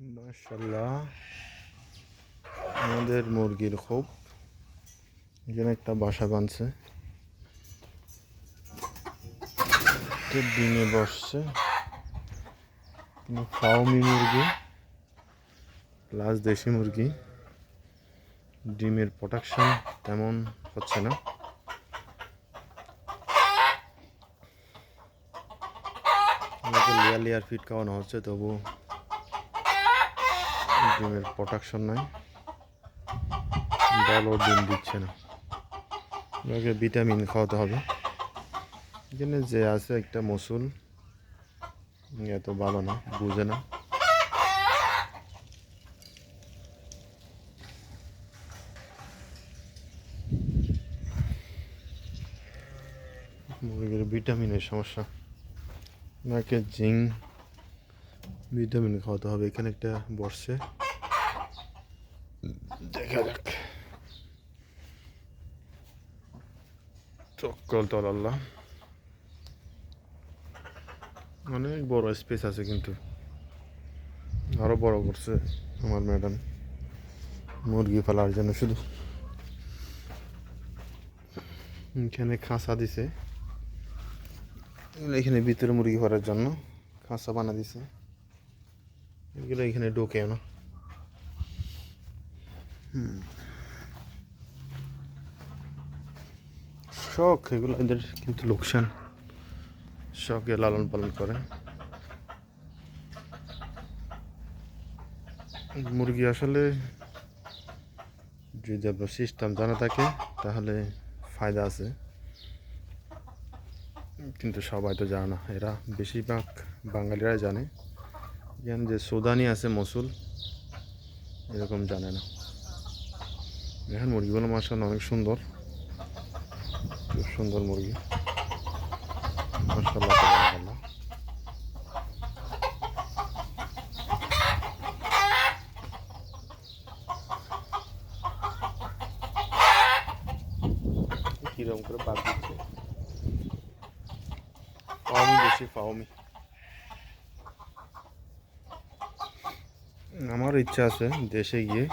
মাশাল্লাহ আমাদের মুরগির খুব এখানে একটা বাসা বাঁধছে। তো ডিমে বসছে। ফাউমি মুরগি, প্লাস দেশি মুরগি। ডিমের প্রোডাকশন তেমন হচ্ছে না। লেয়ার লেয়ার ফিট খাওয়ানো হচ্ছে, তবু ডিমের প্রোডাকশন নাই। ভালো ডিম দিচ্ছে না। ওকে ভিটামিন খাওয়াতে হবে। এখানে যে আছে একটা মসুল। এত ভালো না, বুঝে না। মুরগির ভিটামিনের সমস্যা। ওনাকে জিং ভিটামিন খাওয়াতে হবে, এখানে একটা বসছে। দেখা যাক। চক্কল আল্লাহ। অনেক বড় স্পেস আছে কিন্তু। আরও বড় করছে আমার ম্যাডাম। মুরগি ফেলার জন্য শুধু। এখানে খাঁচা দিছে। এখানে ভিতরে মুরগি ভরার জন্য খাঁচা বানা দিছে। এগুলো এখানে ঢোকে না। হুম। শখ, এগুলো এদের কিন্তু লোকসান। শখে লালন পালন করে। মুরগি আসলে যদি আপনার সিস্টেম জানা থাকে, তাহলে ফায়দা আছে। কিন্তু সবাই তো জানে না, এরা বেশিরভাগ বাঙালিরাই জানে। যেন যে সুদানি আছে মসুল, এরকম জানে না এখন মুরগিগুলো মাসাল অনেক সুন্দর। খুব সুন্দর মুরগি। মাসাল্লাহ। কীরকম করে বাদ দিচ্ছে? বেশি ফাউমি আমার ইচ্ছা আছে দেশে গিয়ে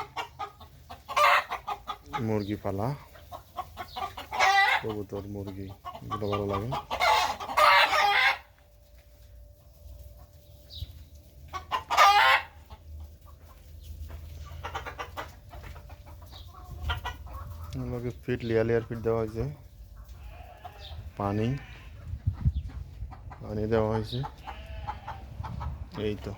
মুরগি পালা। কবুতর, মুরগি এগুলো ভালো লাগে। আমাকে ফিট, লেয়ার লেয়ার ফিট দেওয়া হয়েছে। পানি পানি দেওয়া হয়েছে। এই তো।